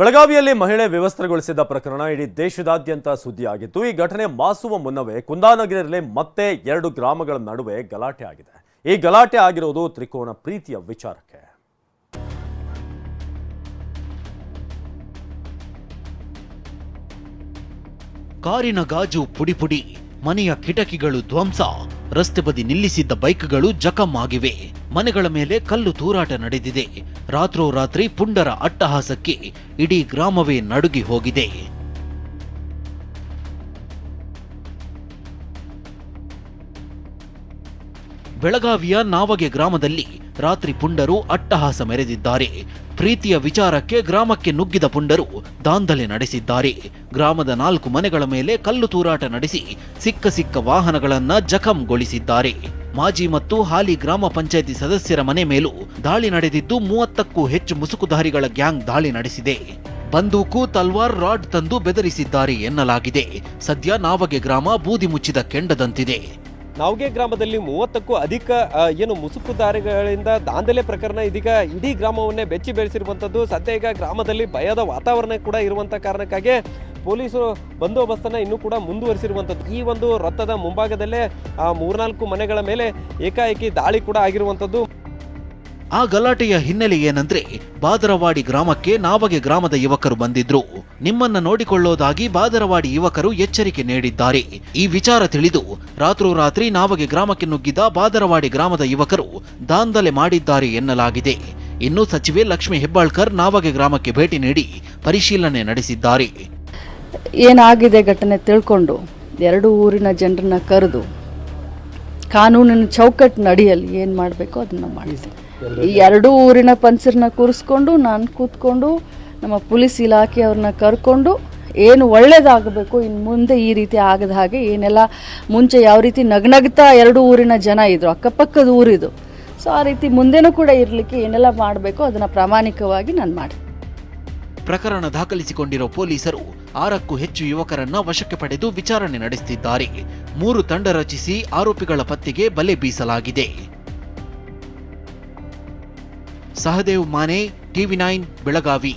ಬೆಳಗಾವಿಯಲ್ಲಿ ಮಹಿಳೆ ವ್ಯವಸ್ಥೆಗೊಳಿಸಿದ ಪ್ರಕರಣ ಇಡೀ ದೇಶದಾದ್ಯಂತ ಸುದ್ದಿಯಾಗಿತ್ತು. ಈ ಘಟನೆ ಮಾಸುವ ಮುನ್ನವೇ ಕುಂದಾನಗಿರಿಯಲ್ಲಿ ಮತ್ತೆ ಎರಡು ಗ್ರಾಮಗಳ ನಡುವೆ ಗಲಾಟೆ ಆಗಿದೆ. ಈ ಗಲಾಟೆ ಆಗಿರೋದು ತ್ರಿಕೋನ ಪ್ರೀತಿಯ ವಿಚಾರಕ್ಕೆ. ಕಾರಿನ ಗಾಜು ಪುಡಿ ಪುಡಿ, ಮನೆಯ ಕಿಟಕಿಗಳು ಧ್ವಂಸ ರಸ್ತೆ ಬದಿ ನಿಲ್ಲಿಸಿದ್ದ ಬೈಕ್ಗಳು ಜಖಂ ಆಗಿವೆ ಮನೆಗಳ ಮೇಲೆ ಕಲ್ಲು ತೂರಾಟ ನಡೆದಿದೆ. ರಾತ್ರೋರಾತ್ರಿ ಪುಂಡರ ಅಟ್ಟಹಾಸಕ್ಕೆ ಇಡೀ ಗ್ರಾಮವೇ ನಡುಗಿ ಹೋಗಿದೆ. ಬೆಳಗಾವಿಯ ನಾವಗೆ ಗ್ರಾಮದಲ್ಲಿ ರಾತ್ರಿ ಪುಂಡರು ಅಟ್ಟಹಾಸ ಮೆರೆದಿದ್ದಾರೆ. ಪ್ರೀತಿಯ ವಿಚಾರಕ್ಕೆ ಗ್ರಾಮಕ್ಕೆ ನುಗ್ಗಿದ ಪುಂಡರು ದಾಂಧಲೆ ನಡೆಸಿದ್ದಾರೆ. ಗ್ರಾಮದ ನಾಲ್ಕು ಮನೆಗಳ ಮೇಲೆ ಕಲ್ಲು ತೂರಾಟ ನಡೆಸಿ ಸಿಕ್ಕ ಸಿಕ್ಕ ವಾಹನಗಳನ್ನ ಜಖಂಗೊಳಿಸಿದ್ದಾರೆ. ಮಾಜಿ ಮತ್ತು ಹಾಲಿ ಗ್ರಾಮ ಪಂಚಾಯಿತಿ ಸದಸ್ಯರ ಮನೆ ಮೇಲೂ ದಾಳಿ ನಡೆದಿದ್ದು ಮೂವತ್ತಕ್ಕೂ ಹೆಚ್ಚು ಮುಸುಕುಧಾರಿಗಳ ಗ್ಯಾಂಗ್ ದಾಳಿ ನಡೆಸಿದೆ. ಬಂದೂಕು, ತಲ್ವಾರ್, ರಾಡ್ ತಂದು ಬೆದರಿಸಿದ್ದಾರೆ ಎನ್ನಲಾಗಿದೆ. ಸದ್ಯ ನಾವಗೆ ಗ್ರಾಮ ಬೂದಿ ಮುಚ್ಚಿದ ಕೆಂಡದಂತಿದೆ. ನಾವ್ಗೆ ಗ್ರಾಮದಲ್ಲಿ ಮೂವತ್ತಕ್ಕೂ ಅಧಿಕ ಏನು ಮುಸುಕುದಾರಿಗಳಿಂದ ದಾಂಧಲೆ ಪ್ರಕರಣ ಇದೀಗ ಇಡೀ ಗ್ರಾಮವನ್ನೇ ಬೆಚ್ಚಿ ಬೆಳೆಸಿರುವಂಥದ್ದು. ಸದ್ಯ ಈಗ ಗ್ರಾಮದಲ್ಲಿ ಭಯದ ವಾತಾವರಣ ಕೂಡ ಇರುವಂಥ ಕಾರಣಕ್ಕಾಗಿ ಪೊಲೀಸರು ಬಂದೋಬಸ್ತನ್ನು ಇನ್ನೂ ಕೂಡ ಮುಂದುವರಿಸಿರುವಂಥದ್ದು. ಈ ಒಂದು ರಥದ ಮುಂಭಾಗದಲ್ಲೇ, ಆ, ಮೂರ್ನಾಲ್ಕು ಮನೆಗಳ ಮೇಲೆ ಏಕಾಏಕಿ ದಾಳಿ ಕೂಡ ಆಗಿರುವಂಥದ್ದು. ಆ ಗಲಾಟೆಯ ಹಿನ್ನೆಲೆ ಏನಂದ್ರೆ ಬಾದರವಾಡಿ ಗ್ರಾಮಕ್ಕೆ ನಾವಗೆ ಗ್ರಾಮದ ಯುವಕರು ಬಂದಿದ್ರು. ನಿಮ್ಮನ್ನ ನೋಡಿಕೊಳ್ಳೋದಾಗಿ ಬಾದರವಾಡಿ ಯುವಕರು ಎಚ್ಚರಿಕೆ ನೀಡಿದ್ದಾರೆ. ಈ ವಿಚಾರ ತಿಳಿದು ರಾತ್ರೋರಾತ್ರಿ ನಾವಗೆ ಗ್ರಾಮಕ್ಕೆ ನುಗ್ಗಿದ ಬಾದರವಾಡಿ ಗ್ರಾಮದ ಯುವಕರು ದಾಂಧಲೆ ಮಾಡಿದ್ದಾರೆ ಎನ್ನಲಾಗಿದೆ. ಇನ್ನು ಸಚಿವೆ ಲಕ್ಷ್ಮಿ ಹೆಬ್ಬಾಳ್ಕರ್ ನಾವಗೆ ಗ್ರಾಮಕ್ಕೆ ಭೇಟಿ ನೀಡಿ ಪರಿಶೀಲನೆ ನಡೆಸಿದ್ದಾರೆ. ಏನಾಗಿದೆ ಘಟನೆ ತಿಳ್ಕೊಂಡು ಎರಡು ಊರಿನ ಜನರನ್ನ ಕರೆದು ಕಾನೂನಿನ ಚೌಕಟ್ಟು ನಡೆಯಲ್ಲಿ ಏನು ಮಾಡಬೇಕು ಅದನ್ನು ಮಾಡ್ತೀನಿ ಈ ಎರಡೂ ಊರಿನ ಪಂಚರ್ನ ಕೂರಿಸ್ಕೊಂಡು ನಾನು ಕೂತ್ಕೊಂಡು ನಮ್ಮ ಪೊಲೀಸ್ ಇಲಾಖೆಯವ್ರನ್ನ ಕರ್ಕೊಂಡು ಏನು ಒಳ್ಳೇದಾಗಬೇಕು ಇನ್ನು ಮುಂದೆ ಈ ರೀತಿ ಆಗದ ಹಾಗೆ ಏನೆಲ್ಲ ಮುಂಚೆ ಯಾವ ರೀತಿ ನಗ್ನಗ್ತಾ ಎರಡು ಊರಿನ ಜನ ಇದ್ರು ಅಕ್ಕಪಕ್ಕದ ಊರಿದು. ಸೊ ಆ ರೀತಿ ಮುಂದೆನೂ ಕೂಡ ಇರಲಿಕ್ಕೆ ಏನೆಲ್ಲ ಮಾಡಬೇಕು ಅದನ್ನು ಪ್ರಾಮಾಣಿಕವಾಗಿ ನಾನು ಮಾಡಿ ಪ್ರಕರಣ ದಾಖಲಿಸಿಕೊಂಡಿರೋ ಪೊಲೀಸರು ಆರಕ್ಕೂ ಹೆಚ್ಚು ಯುವಕರನ್ನ ವಶಕ್ಕೆ ಪಡೆದು ವಿಚಾರಣೆ ನಡೆಸುತ್ತಿದ್ದಾರೆ ಮೂರು ತಂಡ ರಚಿಸಿ ಆರೋಪಿಗಳ ಪತ್ತೆಗೆ ಬಲೆ ಬೀಸಲಾಗಿದೆ. Sahadev Mane TV nine Belagavi.